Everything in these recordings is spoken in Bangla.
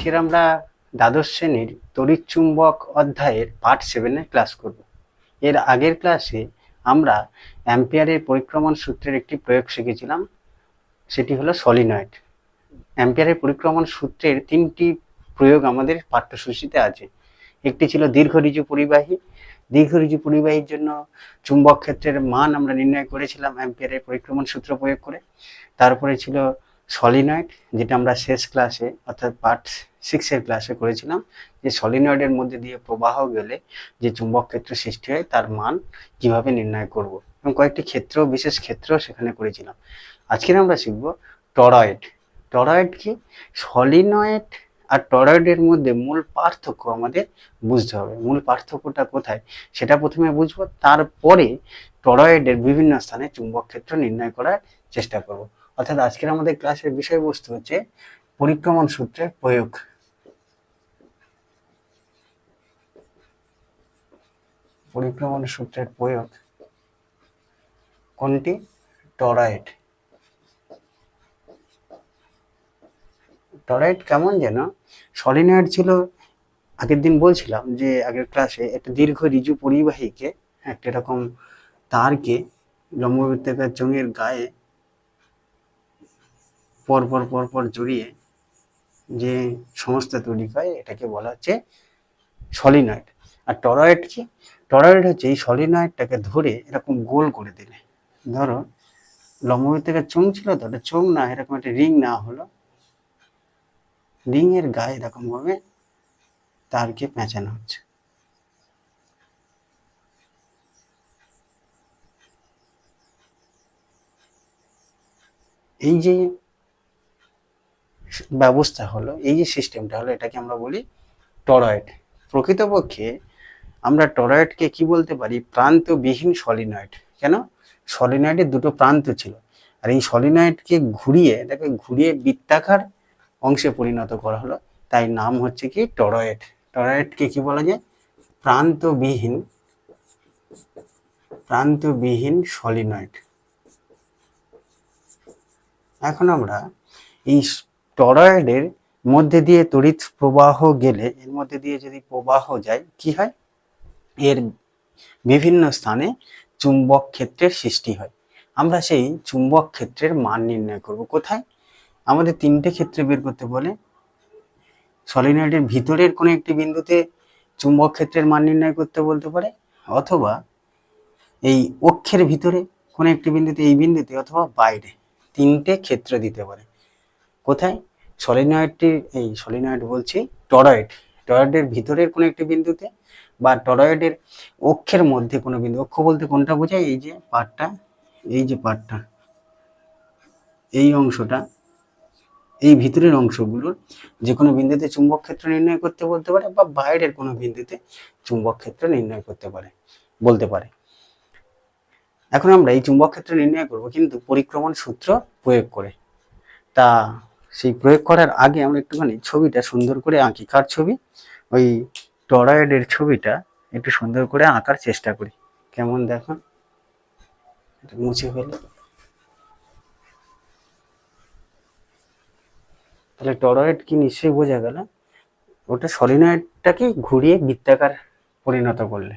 আজকের আমরা দ্বাদশ শ্রেণির তড়িৎ চুম্বক অধ্যায়ের পার্ট সেভেনে ক্লাস করব। এর আগের ক্লাসে আমরা অ্যাম্পিয়ারের পরিক্রমণ সূত্রের একটি প্রয়োগ শিখেছিলাম, সেটি হলো সলিনয়েড। অ্যাম্পিয়ারের পরিক্রমণ সূত্রের তিনটি প্রয়োগ আমাদের পাঠ্যসূচিতে আছে। একটি ছিল দীর্ঘ ঋজু পরিবাহী। দীর্ঘ ঋজু পরিবাহীর জন্য চুম্বক ক্ষেত্রের মান আমরা নির্ণয় করেছিলাম অ্যাম্পিয়ারের পরিক্রমণ সূত্র প্রয়োগ করে। তারপরে ছিল সলিনয়েড, যেটা আমরা শেষ ক্লাসে অর্থাৎ পার্ট সিক্সের ক্লাসে করেছিলাম। যে সলিনয়েডের মধ্যে দিয়ে প্রবাহ গেলে যে চুম্বক ক্ষেত্র সৃষ্টি হয়, তার মান কীভাবে নির্ণয় করব? এবং কয়েকটি ক্ষেত্র, বিশেষ ক্ষেত্র সেখানে করেছিলাম। আজকে আমরা শিখব টরয়েড টরয়েড কি? সলিনয়েড আর টরয়েডের মধ্যে মূল পার্থক্য আমাদের বুঝতে হবে। মূল পার্থক্যটা কোথায়? সেটা প্রথমে বুঝব, তারপরে টরয়েডের বিভিন্ন স্থানে চুম্বক ক্ষেত্র নির্ণয় করার চেষ্টা করব। অর্থাৎ আজকের আমাদের ক্লাসের বিষয়বস্তু হচ্ছে পরিক্রমণ সূত্রের প্রয়োগ। পরিক্রমণ সূত্রের প্রয়োগ। কোনটি? টরয়েড টরয়েড কেমন যেন সলিনয়েড ছিল, আগের দিন বলছিলাম যে আগের ক্লাসে একটা দীর্ঘ ঋজু পরিবাহীকে, একটা এরকম তারকে, লম্ববৃত্তাকার চোঙের গায়ে পরপর পরপর জড়িয়ে যে সংস্থা তৈরি হয়, এটাকে বলা হচ্ছে সলিনয়েড। আর টরয়েড কি? টরয়েড হচ্ছে এই সলিনয়েডটাকে ধরে এরকম গোল করে দিলে। ধরো লম্বভূমি থেকে চোঙ ছিল তো ওটা চোঙ না, এরকম একটা রিং না হলো। রিং এর গায়ে এরকম ভাবে তারকে পেঁচানো হচ্ছে। এই যে ব্যবস্থা হলো, এই যে সিস্টেমটা হলো, এটাকে আমরা বলি টরয়েড। প্রকৃতপক্ষে আমরা টরয়েডকে কি বলতে পারি? প্রান্তবিহীন সলিনয়েড। কেন? সলিনয়েডের দুটো প্রান্ত ছিল। আর এই সলিনয়েডকে ঘুরিয়ে, এটাকে ঘুরিয়ে বৃত্তাকার অংশে পরিণত করা হলো। তাই নাম হচ্ছে কি? টরয়েড। টরয়েডকে কি বলা যায়? প্রান্তবিহীন প্রান্তবিহীন সলিনয়েড। এখন আমরা এই টরয়েডের মধ্যে দিয়ে তড়িৎ প্রবাহ গেলে, এর মধ্যে দিয়ে যদি প্রবাহ যায়, কি হয়? এর বিভিন্ন স্থানে চুম্বক ক্ষেত্রের সৃষ্টি হয়। আমরা সেই চুম্বক ক্ষেত্রের মান নির্ণয় করব। কোথায়? আমাদের তিনটে ক্ষেত্রে বের করতে বলে। সলিনয়েডের ভিতরের কোনো একটি বিন্দুতে চুম্বক ক্ষেত্রের মান নির্ণয় করতে বলতে পারে। অথবা এই অক্ষের ভিতরে কোনো একটি বিন্দুতে, এই বিন্দুতে অথবা বাইরে তিনটে ক্ষেত্র দিতে পারে। কোথায়? সলিনয়েডটির এই সলিনয়েড বলছি টরয়েড টরয়েডের ভিতরের কোনো একটি বিন্দুতে বা টরয়েডের অক্ষের মধ্যে কোনো বিন্দু, অক্ষ বলতে কোনটা বোঝায়? এই যে পাটটা, এই যে পার্টটা এই অংশটা, এই ভিতরের অংশগুলোর যে কোনো বিন্দুতে চুম্বক ক্ষেত্র নির্ণয় করতে বলতে পারে বা বাইরের কোনো বিন্দুতে চুম্বক ক্ষেত্র নির্ণয় করতে পারে, বলতে পারে। এখন আমরা এই চুম্বক ক্ষেত্র নির্ণয় করব, কিন্তু পরিক্রমণ সূত্র প্রয়োগ করে। তা সেই প্রয়োগ করার আগে আমরা একটুখানি ছবিটা সুন্দর করে আঁকি কার ছবি, ওই টরয়েডের ছবিটা একটু সুন্দর করে আঁকার চেষ্টা করি। কেমন দেখো এটা মুছে ফেলে। তাহলে টরয়েড কি নিশ্চয়ই বোঝা গেল? ওটা সলিনয়েডটাকে ঘুরিয়ে বৃত্তাকার পরিণত করলে?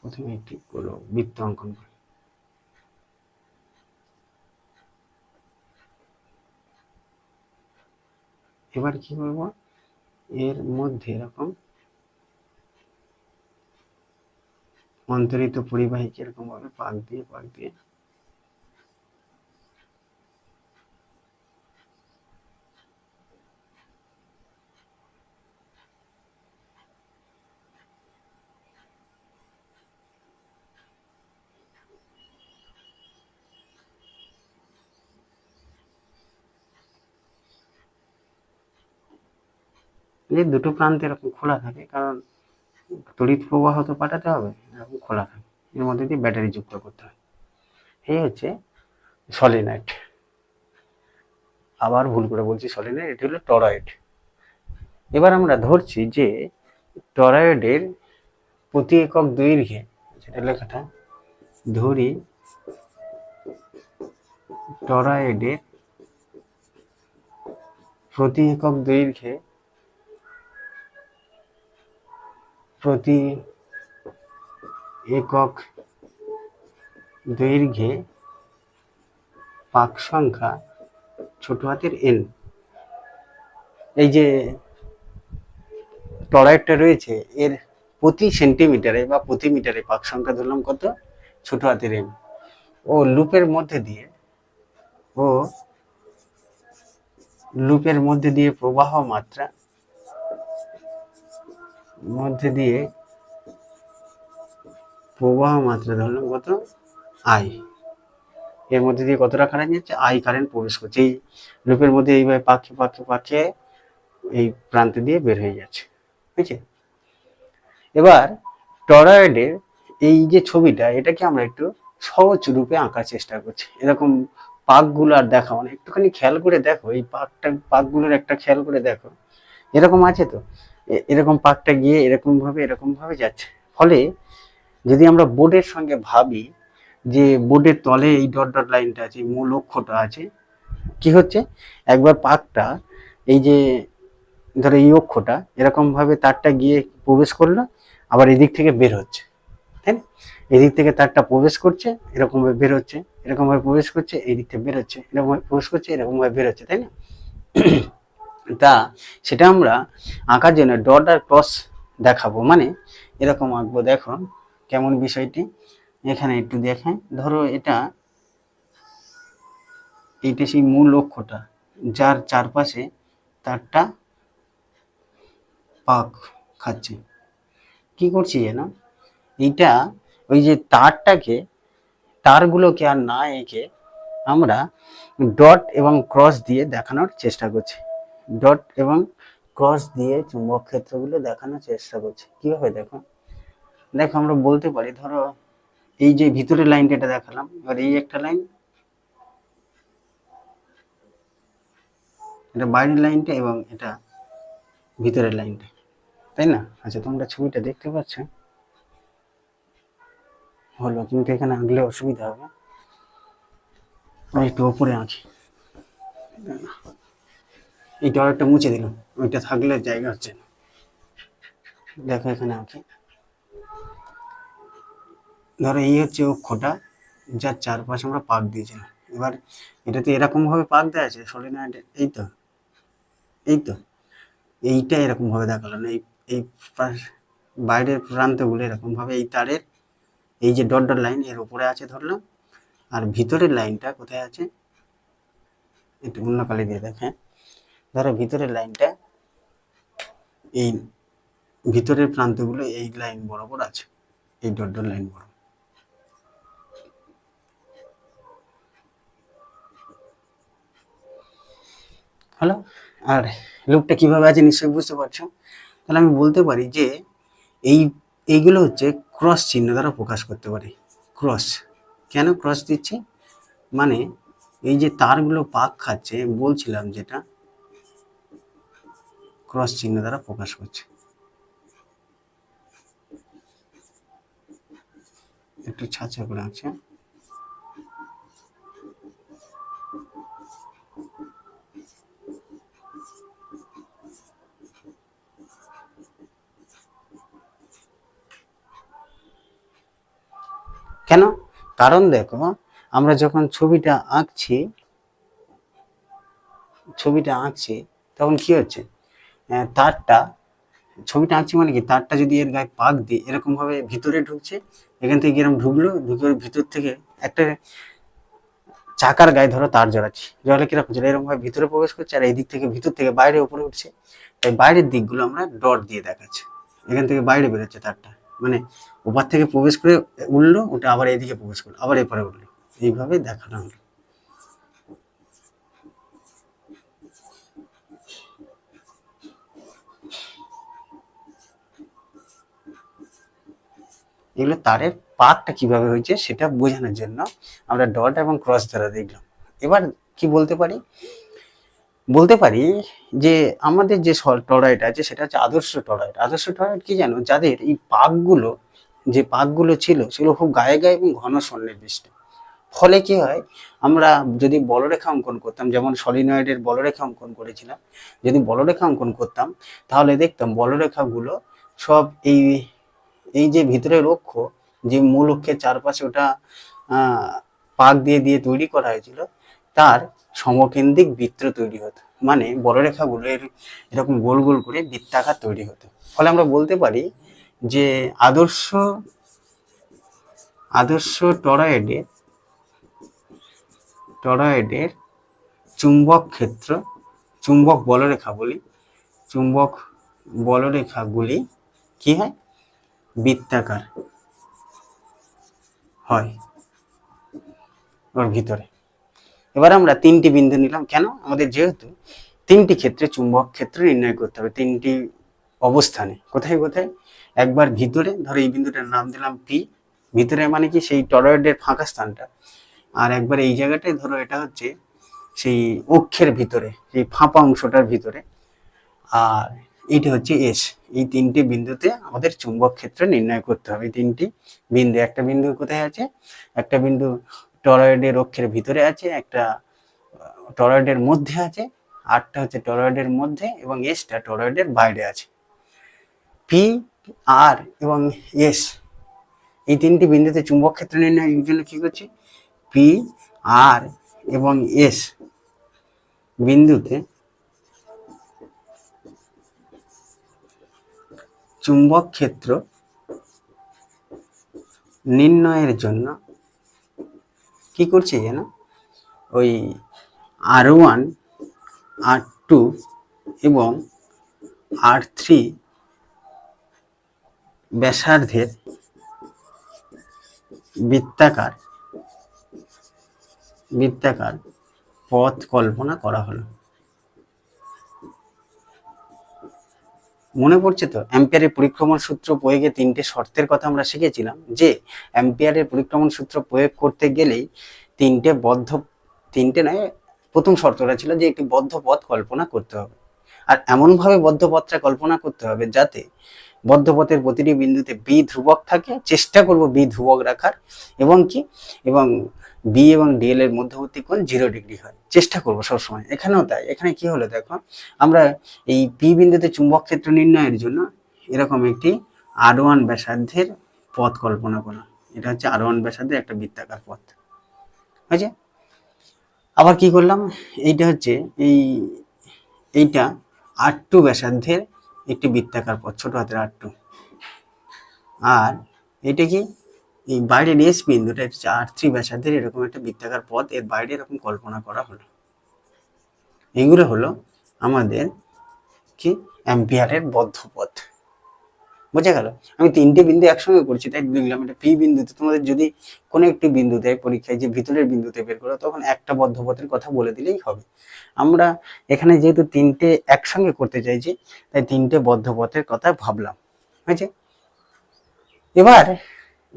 প্রথমে একটি বৃত্ত অঙ্কন করো। এবার কি করব এর মধ্যে এরকম অন্তরিত পরিবাহীকে কীরকম ভাবে পাক দিয়ে পাক দিয়ে যে দুটো প্রান্ত এরকম খোলা থাকে, কারণ তড়িৎ প্রবাহ তো পাঠাতে হবে, এরকম খোলা থাকে, এর মধ্যে দিয়ে ব্যাটারি যুক্ত করতে হয়। এই হচ্ছে সলিনাইট আবার ভুল করে বলছি সলিনাইট এটি হলো টরয়েড। এবার আমরা ধরছি যে টরয়েডের প্রতি একক দৈর্ঘ্যে, যেটা লেখাটা, ধরি টরয়েডের প্রতি একক দৈর্ঘ্যে প্রতি একক দৈর্ঘ্যে পাক সংখ্যা ছোট হাতের এন এই যে টরাইডটা রয়েছে, এর প্রতি সেন্টিমিটারে বা প্রতি মিটারে পাক সংখ্যা ধরলাম কত? ছোট হাতের এন ও লুপের মধ্যে দিয়ে, ও লুপের মধ্যে দিয়ে প্রবাহ মাত্রা মধ্যে দিয়ে প্রবাহ মাত্রা ধরলাম কত? আই এর মধ্যে দিয়ে কতটা কারেন্ট যাচ্ছে? আই কারেন্ট প্রবেশ করছে। এই লুপের মধ্যে এইভাবে পাখে পাখে পাখে এই প্রান্তে দিয়ে বের হয়ে যাচ্ছে। বুঝছে? এবার টরয়েডের এই যে ছবিটা, এটাকে আমরা একটু সহজ রূপে আঁকার চেষ্টা করছি। এরকম পাকগুলো আর দেখাও না। একটুখানি খেয়াল করে দেখো। এই পাকটা, পাকগুলোর একটা খেয়াল করে দেখো। এরকম আছে তো? এরকম পাকটা গিয়ে এরকম ভাবে এরকম ভাবে যাচ্ছে। ফলে যদি আমরা বোর্ডের সঙ্গে ভাবি যে বোর্ডের তলে এই ডট ডট লাইনটা আছে মূল অক্ষটা আছে, কি হচ্ছে? একবার পাকটা এই যে ধরো এই অক্ষটা এরকম ভাবে তারটা গিয়ে প্রবেশ করল, আবার এদিক থেকে বের হচ্ছে। তাই না? এদিক থেকে তারটা প্রবেশ করছে এরকম ভাবে বের হচ্ছে এরকম ভাবে প্রবেশ করছে এই দিক থেকে বের হচ্ছে এরকম ভাবে প্রবেশ করছে এরকম ভাবে বের হচ্ছে, তাই না? তা সেটা আমরা আঁকার জন্য ডট আর ক্রস দেখাবো। মানে এরকম আঁকবো, দেখো কেমন বিষয়টি। এখানে একটু দেখাই ধরো এটা এইটা সেই মূল লক্ষ্যটা, যার চারপাশে তারটা পাক খাচ্ছে। কি করছি যেন? এইটা ওই যে তারটাকে, তারগুলোকে আর না এঁকে আমরা ডট এবং ক্রস দিয়ে দেখানোর চেষ্টা করছি। ডট এবং ক্রস দিয়ে চুম্বক ক্ষেত্রগুলো দেখানোর চেষ্টা করছি। কীভাবে দেখো? দেখো, আমরা বলতে পারি, ধরো, এই যে ভিতরের লাইনটা এটা দেখালাম। এবার এই একটা লাইন এটা বাইরের লাইনটা এবং এটা ভিতরের লাইনটা তাই না? আচ্ছা তোমরা ছবিটা দেখতে পাচ্ছ? হলো, কিন্তু এখানে আঁকলে অসুবিধা হবে। আমি একটু ওপরে আঁকি। এই টয়লেটটা মুছে দিলাম। ওইটা থাকলে জায়গা হচ্ছে না। দেখো এখানে আঁকি ধরো এই হচ্ছে ও অক্ষটা যার চারপাশে আমরা পাক দিয়েছিলাম। এবার এটাতে এরকম ভাবে পাক দেওয়া আছে, সলিনয়েড, এই তো এই তো। এইটা এরকম ভাবে দেখাল না, এই এই বাইরের প্রান্তগুলো এরকম ভাবে এই তারের, এই যে ডট ডট লাইন এর উপরে আছে ধরলাম আর ভিতরের লাইনটা কোথায় আছে? একটু অন্য কালি দিয়ে দেখেন ধরো ভিতরের লাইনটা, এই ভিতরের প্রান্তগুলো এই লাইন বরাবর আছে, এই ডট ডট লাইন বরাবর। হলো আর লুপটা কীভাবে আছে নিশ্চয়ই বুঝতে পারছ? তাহলে আমি বলতে পারি যে এই, এইগুলো হচ্ছে ক্রস চিহ্ন দ্বারা প্রকাশ করতে পারি। ক্রস কেন ক্রস দিচ্ছি? মানে এই যে তারগুলো পাক খাচ্ছে, বলছিলাম যেটা ক্রস চিহ্ন দ্বারা প্রকাশ করছে। একটু ছাঁচা করে আছে কেন? কারণ দেখো, আমরা যখন ছবিটা আঁকছি ছবিটা আঁকছি, তখন কি হচ্ছে? তারটা, ছবিটা আঁকছি মানে কি, তারটা যদি এর গায়ে পাক দিই এরকম ভাবে ভিতরে ঢুকছে, এখান থেকে এরকম ঢুকলো, ঢুকে ভিতর থেকে একটা চাকার গায়ে ধরো তার জড়াচ্ছি। জড়ালে কীরকম হচ্ছে এরকম ভাবে ভিতরে প্রবেশ করছে আর এই দিক থেকে ভিতর থেকে বাইরে উপরে উঠছে। তাই বাইরের দিকগুলো আমরা ডট দিয়ে দেখাচ্ছি। এখান থেকে বাইরে বেরোচ্ছে তারটা। মানে ওপার থেকে প্রবেশ করে উঠল ওটা আবার এইদিকে প্রবেশ করল, আবার এপারে উঠল। এইভাবে দেখানো হলো। এগুলো তারের পাকটা কীভাবে হয়েছে সেটা বোঝানোর জন্য আমরা ডট এবং ক্রস দ্বারা দেখলাম। এবার কি বলতে পারি? বলতে পারি যে আমাদের যে টরাইট আছে সেটা হচ্ছে আদর্শ টরাইট আদর্শ টরাইট কি জানো? যাদের এই পাকগুলো, যে পাকগুলো ছিল সেগুলো খুব গায়ে গায়ে এবং ঘন সন্নির্দিষ্ট ফলে কি হয়? আমরা যদি বলরেখা অঙ্কন করতাম, যেমন সলিনয়েডের বলরেখা অঙ্কন করেছিলাম, যদি বলরেখা অঙ্কন করতাম, তাহলে দেখতাম বলরেখাগুলো সব এই এই যে ভিতরে রক্ষ যে মূল অক্ষের চারপাশে ওটা পাক দিয়ে দিয়ে তৈরি করা হয়েছিল, তার সমকেন্দ্রিক বৃত্ত তৈরি হতো। মানে বলরেখাগুলো এর, এরকম গোল গোল করে বৃত্তাকার তৈরি হতো। ফলে আমরা বলতে পারি যে আদর্শ আদর্শ টরয়েডে টরয়েডের চুম্বক ক্ষেত্র, চুম্বক বলরেখা বলি, চুম্বক বলরেখাগুলি কি হয়? বৃত্তাকার হয় ওর ভিতরে। এবার আমরা তিনটি বিন্দু নিলাম। কেন? আমাদের যেহেতু তিনটি ক্ষেত্রে, চুম্বক ক্ষেত্র নির্ণয় করতে হবে তিনটি অবস্থানে। কোথায় কোথায়? একবার ভিতরে, ধরো এই বিন্দুটার নাম দিলাম পি ভিতরে মানে কি? সেই টরয়েডের ফাঁকা স্থানটা। আর একবার এই জায়গাটায় ধরো এটা হচ্ছে সেই অক্ষের ভিতরে, সেই ফাঁপা অংশটার ভিতরে। আর এইটা হচ্ছে এস এই তিনটি বিন্দুতে আমাদের চুম্বক ক্ষেত্র নির্ণয় করতে হবে। এই তিনটি বিন্দু, একটা বিন্দু কোথায় আছে? একটা বিন্দু টরয়েডের অক্ষের ভিতরে আছে, একটা টরয়েডের মধ্যে আছে, আটটা হচ্ছে টরয়েডের মধ্যে এবং এসটা টরয়েডের বাইরে আছে। পি আর এবং এস এই তিনটি বিন্দুতে চুম্বক ক্ষেত্র নির্ণয়ের জন্য কি করছি? পি আর এবং এস বিন্দুতে চুম্বক ক্ষেত্র নির্ণয়ের জন্য কি করছি যেন? ওই আর ওয়ান আর টু এবং আর থ্রি ব্যাসার্ধের বৃত্তাকার বৃত্তাকার পথ কল্পনা করা হলো। মনে পড়ছে তো? অ্যাম্পিয়ারের পরিক্রমণ সূত্র প্রয়োগে তিনটে শর্তের কথা আমরা শিখেছিলাম যে, অ্যাম্পিয়ারের পরিক্রমণ সূত্র প্রয়োগ করতে গেলেই তিনটে বদ্ধ, তিনটে নয়, প্রথম শর্তটা ছিল যে একটি বদ্ধ পথ কল্পনা করতে হবে। আর এমনভাবে বদ্ধ পথটা কল্পনা করতে হবে যাতে বদ্ধ পথের প্রতিটি বিন্দুতে বি ধ্রুবক থাকে, চেষ্টা করব বি ধ্রুবক রাখার, এবং কি? এবং বি এবং ডিএল এর মধ্যবর্তী কোণ জিরো ডিগ্রি হয়। চেষ্টা করব সবসময়। এখানেও তাই। এখানে কি হলো দেখো? আমরা এই পি বিন্দুতে চুম্বক ক্ষেত্র নির্ণয়ের জন্য এরকম একটি আর ওয়ান ব্যাসার্ধের পথ কল্পনা করলাম। এটা হচ্ছে আর ওয়ান ব্যাসার্ধের একটা বৃত্তাকার পথ। হয়েছে? আবার কি করলাম? এইটা হচ্ছে এই, এইটা আর টু ব্যাসার্ধের একটি বৃত্তাকার পথ, ছোট হাতের আর টু আর এটা কি? এই বাইরের এস বিন্দুটা হচ্ছে আর থ্রি ব্যাসার্ধের এরকম একটা বৃত্তাকার পথ এর বাইরে এরকম কল্পনা করা হলো। এগুলো হলো আমাদের কি? অ্যাম্পিয়ারের বদ্ধ পথ বোঝা গেল? আমি তিনটে বিন্দু একসঙ্গে করছি, তাই লিখলাম এটা পি বিন্দুতে তোমাদের যদি কোনো একটি বিন্দুতে পরীক্ষায় যে ভিতরের বিন্দুতে বের করো, তখন একটা বদ্ধ পথের কথা বলে দিলেই হবে। আমরা এখানে যেহেতু তিনটে একসঙ্গে করতে চাইছি, তাই তিনটে বদ্ধ পথের কথা ভাবলাম। হয়েছে? এবার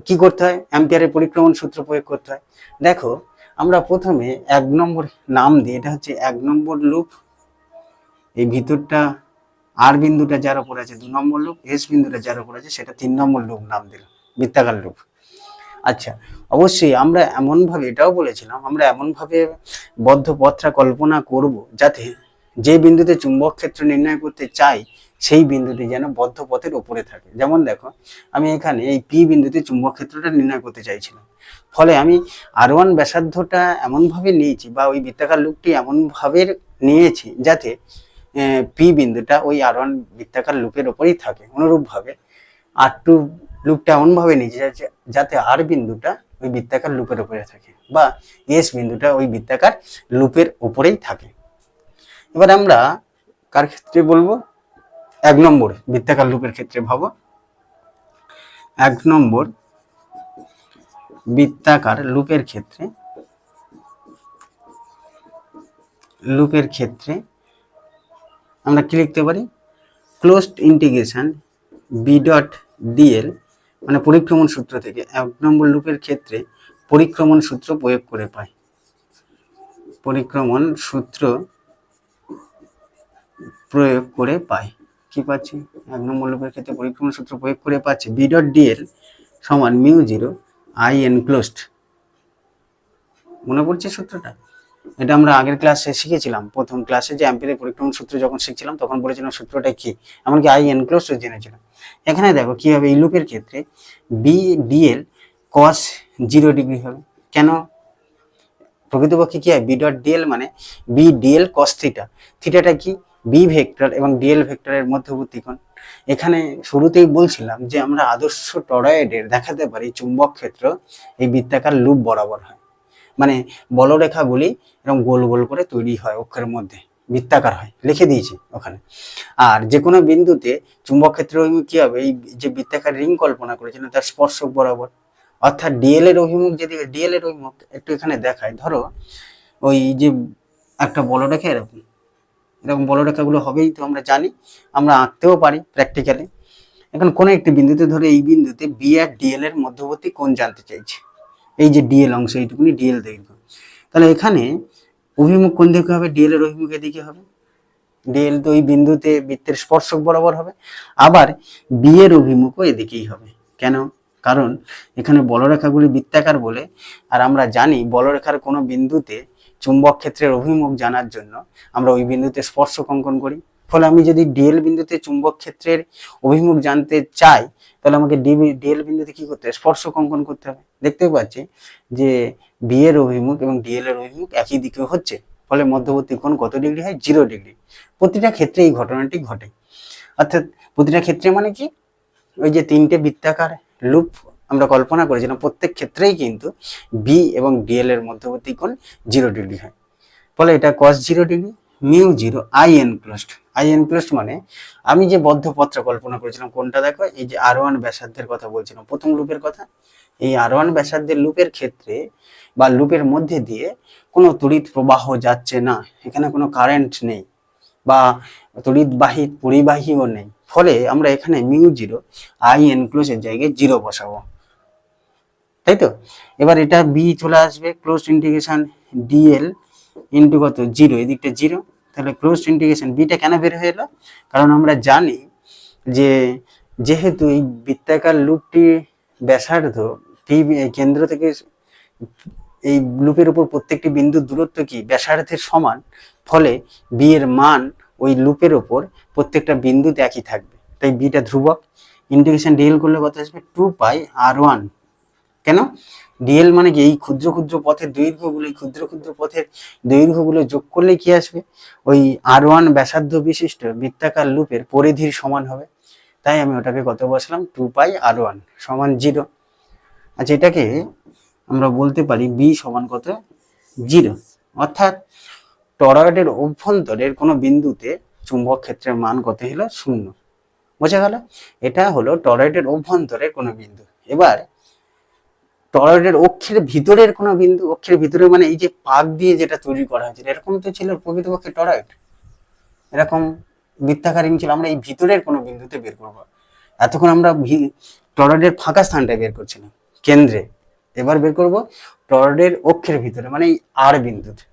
কি করতে হয়? অ্যাম্পিয়ারের পরিক্রমণ সূত্র প্রয়োগ করতে হয়। দেখো, আমরা প্রথমে এক নম্বর নাম দিই, এটা হচ্ছে এক নম্বর লুপ। এই ভিতরটা আর বিন্দুটা যার উপর আছে, দু নম্বর লুপ এস বিন্দুটা যার উপর আছে, সেটা তিন নম্বর লুপ নাম দিলাম, বৃত্তাকার লুপ। আচ্ছা অবশ্যই আমরা এমনভাবে, এটাও বলেছিলাম, আমরা এমনভাবে বদ্ধ পথটা কল্পনা করব যাতে যে বিন্দুতে চুম্বক ক্ষেত্র নির্ণয় করতে চাই সেই বিন্দুটি যেন বদ্ধ পথের উপরে থাকে। যেমন দেখো, আমি এখানে এই পি বিন্দুতে চুম্বক ক্ষেত্রটা নির্ণয় করতে চাইছিলাম। ফলে আমি আর ওয়ান ব্যাসার্ধটা এমনভাবে নিয়েছি বা ওই বৃত্তাকার লুপটি এমনভাবে নিয়েছি যাতে পি বিন্দুটা ওই আর ওয়ান বৃত্তাকার লুপের ওপরেই থাকে। অনুরূপভাবে আর টু লুপটা এমনভাবে নিয়েছি যাতে- আর বিন্দুটা ওই বৃত্তাকার লুপের ওপরে থাকে বা এস বিন্দুটা ওই বৃত্তাকার লুপের উপরেই থাকে। এবার আমরা কার ক্ষেত্রে বলব? এক নম্বর বৃত্তাকার লুপের ক্ষেত্রে ভাবো। এক নম্বর বৃত্তাকার লুপের ক্ষেত্রে লুপের ক্ষেত্রে আমরা কি লিখতে পারি? Closed integration B dot DL মানে পরিক্রমণ সূত্র থেকে এক নম্বর লুপের ক্ষেত্রে পরিক্রমণ সূত্র প্রয়োগ করে পাই। পরিক্রমণ সূত্র প্রয়োগ করে পাই। কি পাচ্ছি? এক নম্বর লুপের ক্ষেত্রে পরিক্রমণ সূত্র প্রয়োগ করে পাচ্ছি বি ডট ডিএল সমান মিউ জিরো আই এনক্লোজড মনে পড়ছে সূত্রটা? এটা আমরা আগের ক্লাসে শিখেছিলাম। প্রথম ক্লাসে যে অ্যাম্পিয়ারের পরিক্রমণ সূত্র যখন শিখছিলাম, তখন বলেছিলাম সূত্রটা কি? এমনকি আই এনক্লোজ জেনেছিলাম। এখানে দেখো কি হবে এই লুপের ক্ষেত্রে B DL cos zero degree হবে। কেন? প্রকৃতপক্ষে কি হয়? বি ডট ডিএল মানে বি ডিএল কস থিটা থিটাটা কি? বি ভেক্টর এবং ডিএল ভেক্টরের মধ্যবর্তী কোণ এখানে শুরুতেই বলছিলাম যে আমরা আদর্শ টরয়েডের দেখাতে পারি চুম্বক ক্ষেত্র এই বৃত্তাকার লুপ বরাবর হয়। মানে বলরেখাগুলি এরকম গোল গোল করে তৈরি হয় অক্ষের মধ্যে, বৃত্তাকার হয়, লিখে দিয়েছি ওখানে। আর যে কোনো বিন্দুতে চুম্বক ক্ষেত্র কি হবে? এই যে বৃত্তাকার রিং কল্পনা করেছিলেন তার স্পর্শক বরাবর। অর্থাৎ ডিএল এর অভিমুখ যদি ডিএল এর অভিমুখ একটু এখানে দেখায়, ধরো ওই যে একটা বলরেখা এরকম এরকম বলরেখাগুলো হবেই তো আমরা জানি, আমরা আঁকতেও পারি প্র্যাকটিক্যালি এখন কোনো একটি বিন্দুতে ধরে এই বিন্দুতে বি আর ডিএল এর মধ্যবর্তী কোণ জানতে চাইছে। এই যে ডিএল অংশ, এইটুকুনি ডিএল দৈর্ঘ্য তাহলে এখানে অভিমুখ কোন দিকে হবে ডিএল এর অভিমুখ এদিকে হবে। ডিএল তো ওই বিন্দুতে বৃত্তের স্পর্শক বরাবর হবে। আবার বি এর অভিমুখও এদিকেই হবে। কেন? কারণ এখানে বলরেখাগুলি বৃত্তাকার বলে, আর আমরা জানি বলরেখার কোনো বিন্দুতে চুম্বক ক্ষেত্রের অভিমুখ জানার জন্য আমরা ওই বিন্দুতে স্পর্শ অঙ্কন করি। ফলে আমি যদি ডিএল বিন্দুতে চুম্বক ক্ষেত্রের অভিমুখ জানতে চাই, তাহলে আমাকে ডিবি ডিএল বিন্দুতে কি করতে হবে? স্পর্শ অঙ্কন করতে হবে। দেখতে পাচ্ছি যে বি এর অভিমুখ এবং ডিএল এর অভিমুখ একই দিকে হচ্ছে। ফলে মধ্যবর্তী কোণ কত ডিগ্রি হয়? Zero degree. প্রতিটা ক্ষেত্রে এই ঘটনাটি ঘটে। অর্থাৎ প্রতিটা ক্ষেত্রে মানে কি? ওই যে তিনটে বৃত্তাকার লুপ আমরা কল্পনা করেছিলাম প্রত্যেক ক্ষেত্রেই কিন্তু বি এবং ডিএল এর মধ্যবর্তী কোণ জিরো ডিগ্রি হয়। ফলে এটা cos zero degree mu zero I N closed I N closed মানে আমি যে বদ্ধপত্র কল্পনা করেছিলাম কোনটা দেখো? এই যে আর ওয়ান ব্যাসার্ধের কথা বলছিলাম, প্রথম লুপের কথা। এই আর ওয়ান ব্যাসার্ধের লুপের ক্ষেত্রে বা লুপের মধ্যে দিয়ে কোনো তড়িৎ প্রবাহ যাচ্ছে না, এখানে কোনো কারেন্ট নেই বা তড়িৎবাহী, পরিবাহীও নেই। ফলে আমরা এখানে মিউ জিরো আই এনক্লোজের জায়গায় জিরো বসাবো। তাই তো? এবার এটা বি চলে আসবে ক্লোজ ইন্টিগ্রেশন ডিএল ইন্টু কত? জিরো এদিকটা জিরো তাহলে ক্লোজ ইন্টিগ্রেশন বিটা কেন বের হয়ে এলো? কারণ আমরা জানি যে যেহেতু এই বৃত্তাকার লুপটি ব্যাসার্ধ টি কেন্দ্র থেকে এই লুপের উপর প্রত্যেকটি বিন্দুর দূরত্ব কি? ব্যাসার্ধের সমান। ফলে বি এর মান ওই লুপের ওপর প্রত্যেকটা বিন্দুতে একই থাকবে। তাই বিটা ধ্রুবক। ইন্টিগ্রেশন ডিএল করলে কত আসবে? টু পাই আর ওয়ান কেন? ডিএল মানে কি? এই ক্ষুদ্র ক্ষুদ্র পথের দৈর্ঘ্যগুলো, এই ক্ষুদ্র ক্ষুদ্র পথের দৈর্ঘ্যগুলো যোগ করলে কি আসবে? ওই আর ওয়ান ব্যাসার্ধ বিশিষ্ট বৃত্তাকার লুপের পরিধির সমান হবে। তাই আমি ওটাকে কত বসলাম? টু পাই আর ওয়ান সমান জিরো আচ্ছা এটাকে আমরা বলতে পারি বি সমান কত? জিরো অর্থাৎ টরয়েডের অভ্যন্তরের কোনো বিন্দুতে চুম্বক ক্ষেত্রের মান কত হলো? শূন্য। বোঝা গেল? এটা হলো টরয়েডের অভ্যন্তরের কোনো বিন্দু। এবার টরয়েডের অক্ষের ভিতরের কোনো বিন্দু, অক্ষের ভিতরে মানে এই যে পাক দিয়ে যেটা তৈরি করা হয়েছিল, এরকম তো ছিল প্রকৃতপক্ষে টরয়েড এরকম বৃত্তাকার রিং ছিল, আমরা এই ভিতরের কোনো বিন্দুতে বের করব এতক্ষণ আমরা টরয়েডের ফাঁকা স্থানটা বের করছিলাম, কেন্দ্রে। এবার বের করব টরয়েডের অক্ষের ভিতরে মানে এই আর বিন্দুতে।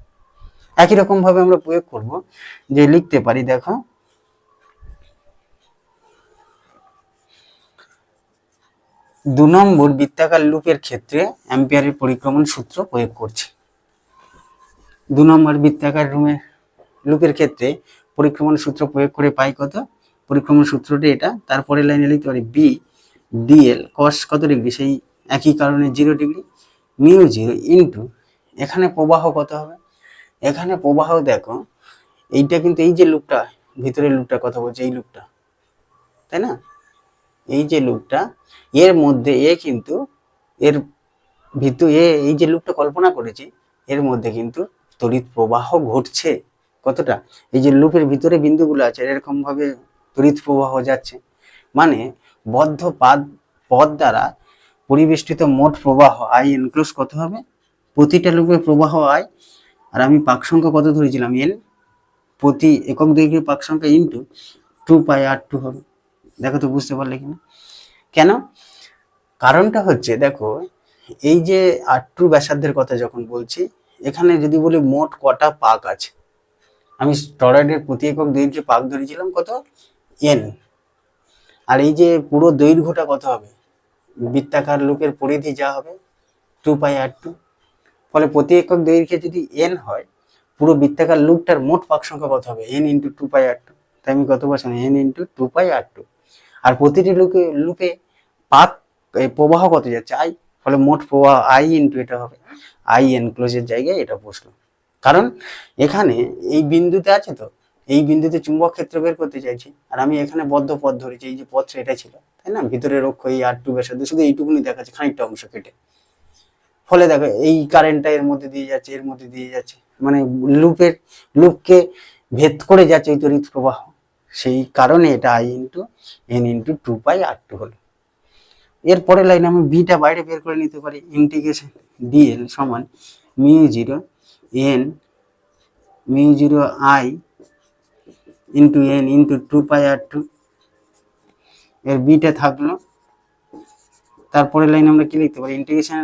একই রকম ভাবে আমরা প্রয়োগ করব, যে লিখতে পারি, দেখো দু নম্বর বৃত্তাকার লুপের ক্ষেত্রে অ্যাম্পিয়ারের পরিক্রমণ সূত্র প্রয়োগ করছি। দু নম্বর বৃত্তাকার রুমের লুপের ক্ষেত্রে পরিক্রমণ সূত্র প্রয়োগ করে পাই কত? পরিক্রমণ সূত্রটি এটা। তারপরে লাইনে লিখতে পারি বি ডিএল কস কত ডিগ্রি? সেই একই কারণে zero degree. Mu zero into এখানে প্রবাহ কত হবে? এখানে প্রবাহ দেখো, এইটা কিন্তু এই যে লুপটা, ভিতরের লুপটা কথা বলছে, এই লুপটা। তাই না? এই যে লুপটা এর মধ্যে এ কিন্তু এর ভিতর এ এই যে লুপটা কল্পনা করেছি, এর মধ্যে কিন্তু তড়িৎ প্রবাহ ঘটছে। কতটা? এই যে লুপের ভিতরে বিন্দুগুলো আছে এরকম ভাবে তড়িৎ প্রবাহ যাচ্ছে। মানে বদ্ধ পাদ পথ দ্বারা পরিবেষ্টিত মোট প্রবাহ আই এনক্লোজ কত হবে? প্রতিটা লুপে প্রবাহ আই আর আমি পাক সংখ্যা কত ধরেছিলাম? এন প্রতি একক দৈর্ঘ্যের পাক সংখ্যা into two pi R two হবে। দেখো তো বুঝতে পারলে কিনা। কেন? কারণটা হচ্ছে, দেখো, এই যে আর টু ব্যাসার্ধের কথা যখন বলছি, এখানে যদি বলি মোট কটা পাক আছে, আমি স্টরয়েডের প্রতি একক দৈর্ঘ্যে পাক ধরেছিলাম কত? এন। আর এই যে পুরো দৈর্ঘ্যটা কত হবে? বৃত্তাকার লোকের পরিধি যা হবে, টু পাই আর টু। ফলে প্রতি একক দৈর্ঘ্যে যদি এন হয়, পুরো বৃত্তাকার লুপটার মোট পাক সংখ্যা কত হবে? N into two pi R two. তাই আমি কত বছর N into two pi R two. আর প্রতিটি লুপে লুপে পাত প্রবাহ কত যাচ্ছে? আই ফলে মোট প্রবাহ আই ইন্টু এটা হবে। আই এনক্লোজের জায়গায় এটা বসল। কারণ এখানে এই বিন্দুতে আছে তো, এই বিন্দুতে চুম্বক ক্ষেত্র বের করতে চাইছি। আর আমি এখানে বদ্ধ পথ ধরেছি, এই যে পথটা এটা ছিল, তাই না? ভিতরের অক্ষ এই আর টু ব্যাসার্ধ, শুধু এইটুকুনি দেখাচ্ছে, খানিকটা অংশ কেটে। ফলে দেখো, এই কারেন্টটা এর মধ্যে দিয়ে যাচ্ছে, এর মধ্যে দিয়ে যাচ্ছে। মানে লুপের লুপকে ভেদ করে যাচ্ছে এই তড়িৎ প্রবাহ। সেই কারণে এটা I into N into two pi R two হলো। এরপরে লাইনে আমি বিটা বাইরে বের করে নিতে পারি ইন্টিগ্রেশন ডিএল সমান mu zero N mu zero I into N into two pi R two এর বিটা থাকল। তারপরে লাইন আমরা কি লিখতে পারি? ইন্টিগ্রেশন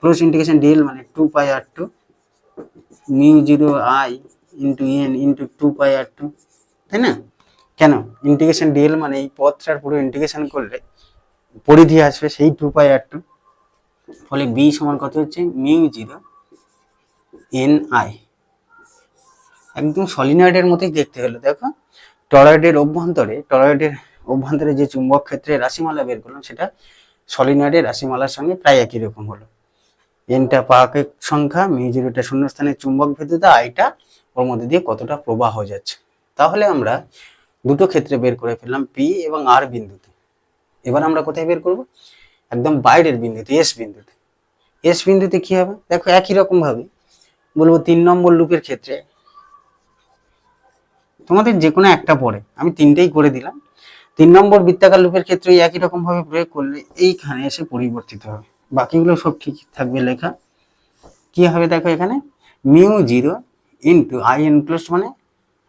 ক্লোজ ইন্টিগ্রেশন ডিএল মানে two pi R two mu zero I into N into two pi R two তাই না? কেন? ইন্টিগ্রেশন ডিএল মানে এই পথটার পুরো ইন্টিগ্রেশন করলে পরিধি আসবে সেই টু পাই আর টু ফলে বি সমান কত হচ্ছে? মিউ জিরো এন আই একদম সলিনয়েডের মতোই দেখতে হলো, দেখো। টরয়েডের অভ্যন্তরে টরয়েডের অভ্যন্তরে যে চুম্বক ক্ষেত্রে রাশিমালা বের করলাম, সেটা সলিনয়েডের রাশিমালার সঙ্গে প্রায় একই রকম হলো। এনটা পাকের সংখ্যা মিউজিরোটা শূন্যস্থানে চুম্বক ভেদ্যতা আইটা ওর মধ্যে দিয়ে কতটা প্রবাহ যাচ্ছে। তাহলে আমরা দুটো ক্ষেত্রে বের করে ফেললাম পি এবং আর বিন্দুতে। এবার আমরা কোথায় বের করব? একদম বাইরের বিন্দুতে এস বিন্দুতে। এস বিন্দুতে কি হবে? দেখো একই রকম ভাবে বলব তিন নম্বর লুপের ক্ষেত্রে তোমাদের যে কোনো একটা পড়ে। আমি তিনটেই করে দিলাম। তিন নম্বর বৃত্তাকার লুপের ক্ষেত্রে একই রকম ভাবে প্রয়োগ করলে এইখানে এসে পরিবর্তিত হবে। বাকিগুলো সব ঠিক থাকবে লেখা। কি হবে দেখো এখানে? Mu zero into I N plus মানে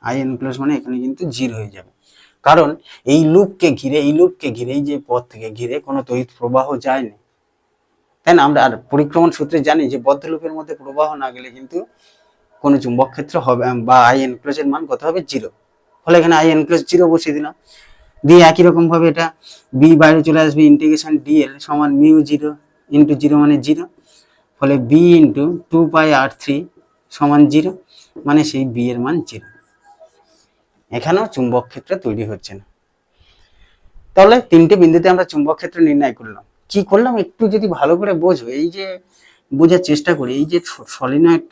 আই এন প্লাস মানে এখানে কিন্তু জিরো হয়ে যাবে। কারণ এই লুপকে ঘিরে, এই লুপকে ঘিরে, এই যে পথ থেকে ঘিরে কোনো তড়িৎ প্রবাহ যায়নি। তাই না? আমরা আর পরিক্রমণ সূত্রে জানি যে বদ্ধ লুপের মধ্যে প্রবাহ না গেলে কিন্তু কোনো চুম্বক ক্ষেত্র হবে, বা আই এন এর মান কত হবে? জিরো ফলে এখানে আই প্লাস জিরো বসিয়ে দিলাম। দিয়ে একই রকম ভাবে এটা বি বাইরে চলে আসবে ইন্টিগ্রেশন ডিএল সমান মিউ জিরো ইন্টু জিরো মানে জিরো ফলে B into two pi R three সমান জিরো মানে সেই বি এর মান জিরো এখানেও চুম্বক ক্ষেত্র তৈরি হচ্ছে না। তাহলে তিনটে বিন্দুতে আমরা চুম্বক ক্ষেত্র নির্ণয় করলাম। কি করলাম? একটু যদি ভালো করে বোঝো, এই যে বোঝার চেষ্টা করি, এই যে সলিনয়েড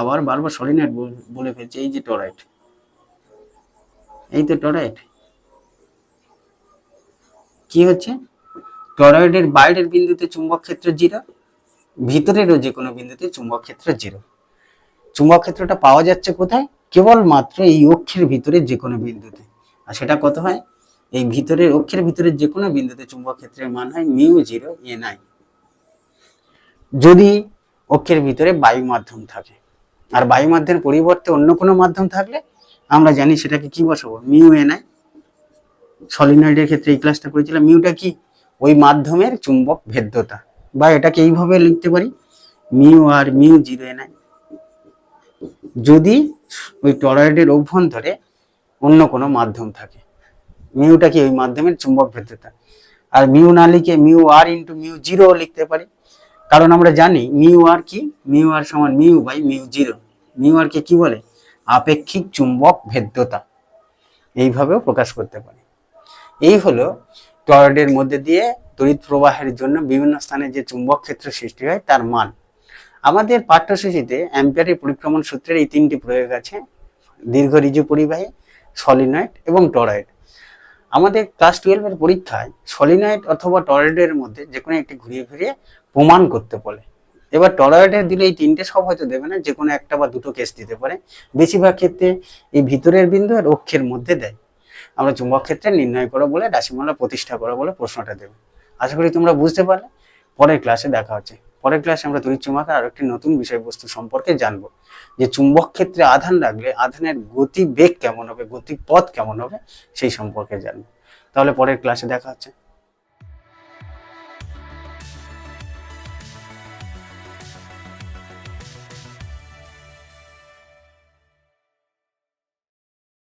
আবার বারবার সলিনয়েড বলে ফেলছে, এই যে টরাইট এই তো টরাইট কি হচ্ছে? টরয়েডের বাইরের বিন্দুতে চুম্বক ক্ষেত্র জিরো ভিতরেরও যে কোনো বিন্দুতে চুম্বক ক্ষেত্র জিরো চুম্বক ক্ষেত্রটা পাওয়া যাচ্ছে কোথায়? কেবলমাত্র এই অক্ষের ভিতরে যে কোনো বিন্দুতে। আর সেটা কত হয়? এই ভিতরের অক্ষের ভিতরে যে কোনো বিন্দুতে চুম্বক ক্ষেত্রের মান হয় মিউ জিরো এন আই যদি অক্ষের ভিতরে বায়ু মাধ্যম থাকে, আর বায়ু মাধ্যমের পরিবর্তে অন্য কোনো মাধ্যম থাকলে, আমরা জানি সেটাকে কি বসাবো? মিউ এন আই সলিনয়েডের ক্ষেত্রে এই ক্লাসটা করেছিলাম। মিউটা কি? ওই মাধ্যমের চুম্বক ভেদ্যতা। বা এটাকে এইভাবে লিখতে পারি, mu R mu zero N I যদি ওই টরয়েডের অভ্যন্তরে অন্য কোনো মাধ্যম থাকে। মিউটা কি ওই মাধ্যমের চুম্বক ভেদ্যতা? আর মিউ না লিখে mu R into mu zero লিখতে পারি। কারণ আমরা জানি মিউ আর কি? মিউ আর সমান mu by mu zero mu R কে কি বলে? আপেক্ষিক চুম্বক ভেদ্যতা। এইভাবেও প্রকাশ করতে পারি। এই হলো টরয়েডের মধ্যে দিয়ে তড়িৎ প্রবাহের জন্য বিভিন্ন স্থানে যে চুম্বক ক্ষেত্র সৃষ্টি হয়, তার মান। আমাদের পাঠ্যসূচিতে অ্যাম্পিয়ারের পরিক্রমণ সূত্রের এই তিনটি প্রয়োগ আছে, দীর্ঘ রিজু পরিবাহী, সলিনয়েড এবং টরয়েড। আমাদের ক্লাস টুয়েলভের পরীক্ষায় সলিনয়েড অথবা টরয়েডের মধ্যে যে কোনো একটি ঘুরিয়ে ফিরিয়ে প্রমাণ করতে বলে। এবার টরয়েডের দিলে এই তিনটে সব হয়তো দেবে না যে কোনো একটা বা দুটো কেস দিতে পারে। বেশিরভাগ ক্ষেত্রে এই ভিতরের বিন্দু আর অক্ষের মধ্যে দেয়। আমরা চুম্বক ক্ষেত্রে নির্ণয় করো বলে রাশিমালা প্রতিষ্ঠা করো বলে প্রশ্নটা দেবে। আশা করি তোমরা বুঝতে পারলে। পরের ক্লাসে দেখা হচ্ছে। পরের ক্লাসে আমরা তড়িৎ চুম্বকের আরও একটি নতুন বিষয়বস্তু সম্পর্কে জানব। যে চুম্বক ক্ষেত্রে আধান রাখলে আধানের গতি বেগ কেমন হবে গতি পথ কেমন হবে, সেই সম্পর্কে জানব। তাহলে পরের ক্লাসে দেখা হচ্ছে।